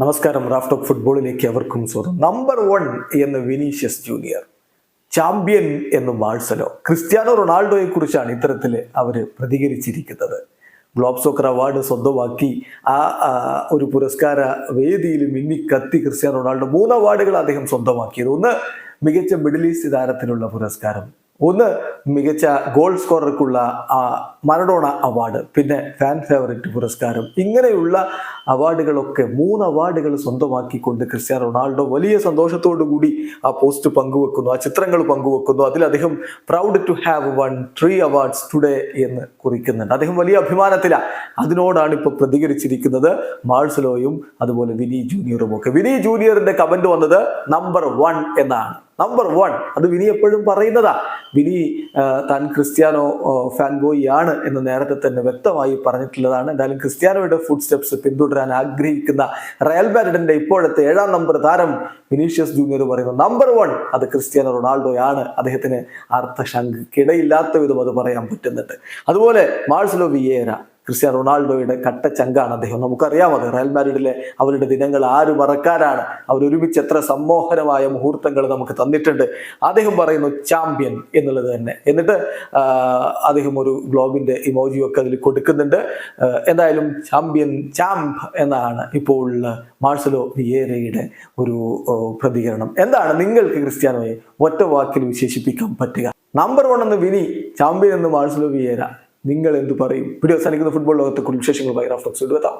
നമസ്കാരം raft of ഫുട്ബോളിലേക്ക് അവർക്കും സ്വാഗതം. നമ്പർ വൺ എന്ന് വിനീഷ്യസ് ജൂനിയർ ചാമ്പ്യൻ എന്ന് മാഴ്സലോ ക്രിസ്ത്യാനോ റൊണാൾഡോയെ കുറിച്ചാണ് ഇത്തരത്തിൽ അവർ പ്രതികരിച്ചിരിക്കുന്നത്. ഗ്ലോബ് സോക്കർ അവാർഡ് സ്വന്തമാക്കി ആ ഒരു പുരസ്കാര വേദിയിൽ മിന്നി കത്തി ക്രിസ്ത്യാനോ റൊണാൾഡോ മൂന്ന് അവാർഡുകൾ അദ്ദേഹം സ്വന്തമാക്കിയത്. ഒന്ന് മികച്ച മിഡിൽ ഈസ്റ്റ് താരത്തിനുള്ള പുരസ്കാരം. ഒന്ന് മികച്ച ഗോൾ സ്കോറർക്കുള്ള ആ മറഡോണ അവാർഡ് പിന്നെ ഫാൻ ഫേവറേറ്റ് പുരസ്കാരം. ഇങ്ങനെയുള്ള അവാർഡുകളൊക്കെ മൂന്ന് അവാർഡുകൾ സ്വന്തമാക്കിക്കൊണ്ട് ക്രിസ്ത്യാനോ റൊണാൾഡോ വലിയ സന്തോഷത്തോടു കൂടി ആ പോസ്റ്റ് പങ്കുവെക്കുന്നു ആ ചിത്രങ്ങൾ പങ്കുവെക്കുന്നു. അതിൽ അദ്ദേഹം proud to have one three awards today എന്ന് കുറിക്കുന്നുണ്ട്. അദ്ദേഹം വലിയ അഭിമാനത്തിലാണ് അതിനോടാണ് ഇപ്പോൾ പ്രതികരിച്ചിരിക്കുന്നത്. മാഴ്സലോയും അതുപോലെ വിനി ജൂനിയറും ഒക്കെ വിനി ജൂനിയറിന്റെ കമന്റ് വന്നത് നമ്പർ വൺ എന്നാണ്. നമ്പർ വൺ അത് വിനി എപ്പോഴും പറയുന്നതാ. വിനി താൻ ക്രിസ്ത്യാനോ ഫാൻ ബോയി ആണ് എന്ന് നേരത്തെ തന്നെ വ്യക്തമായി പറഞ്ഞിട്ടുള്ളതാണ്. എന്തായാലും ക്രിസ്ത്യാനോയുടെ ഫുഡ് സ്റ്റെപ്സ് പിന്തുടരാൻ ആഗ്രഹിക്കുന്ന റയൽ മാഡ്രിഡിന്റെ ഇപ്പോഴത്തെ ഏഴാം നമ്പർ താരം വിനീഷ്യസ് ജൂനിയർ പറയുന്നു നമ്പർ വൺ അത് ക്രിസ്ത്യാനോ റൊണാൾഡോയാണ്. അദ്ദേഹത്തിന് അർത്ഥശങ്കയ്ക്കിടയില്ലാത്ത വിധം അത് പറയാൻ പറ്റുന്നുണ്ട്. അതുപോലെ മാഴ്സലോ വിയേര ക്രിസ്ത്യാനോ റൊണാൾഡോയുടെ കട്ട ചങ്കാണ് അദ്ദേഹം. നമുക്കറിയാം അത്. റയൽ മാഡ്രിഡിലെ അവരുടെ ദിനങ്ങൾ ആര് മറക്കാനാണ്. അവർ ഒരുമിച്ച് എത്ര സമ്മോഹനമായ മുഹൂർത്തങ്ങൾ നമുക്ക് തന്നിട്ടുണ്ട്. അദ്ദേഹം പറയുന്നു ചാമ്പ്യൻ എന്നുള്ളത് തന്നെ. എന്നിട്ട് അദ്ദേഹം ഒരു ഗ്ലോബിന്റെ ഇമോജി ഒക്കെ അതിൽ കൊടുക്കുന്നുണ്ട്. എന്തായാലും ചാമ്പ്യൻ ചാമ്പ് എന്നാണ് ഇപ്പോൾ മാർസലോ വിയേരയുടെ ഒരു പ്രതികരണം. എന്താണ് നിങ്ങൾക്ക് ക്രിസ്ത്യാനോയെ ഒറ്റ വാക്കിൽ വിശേഷിപ്പിക്കാൻ പറ്റുക? നമ്പർ വൺ എന്ന് വിനി ചാമ്പ്യൻ എന്ന് മാർസലോ വിയേര നിങ്ങൾ എന്ത് പറയും? വീഡിയോ അവസാനിക്കുന്ന ഫുട്ബോൾ ലോകത്തെ കുറിച്ച് വിശേഷങ്ങൾ ബൈ റാഫ്റ്റോക്സ് എത്താം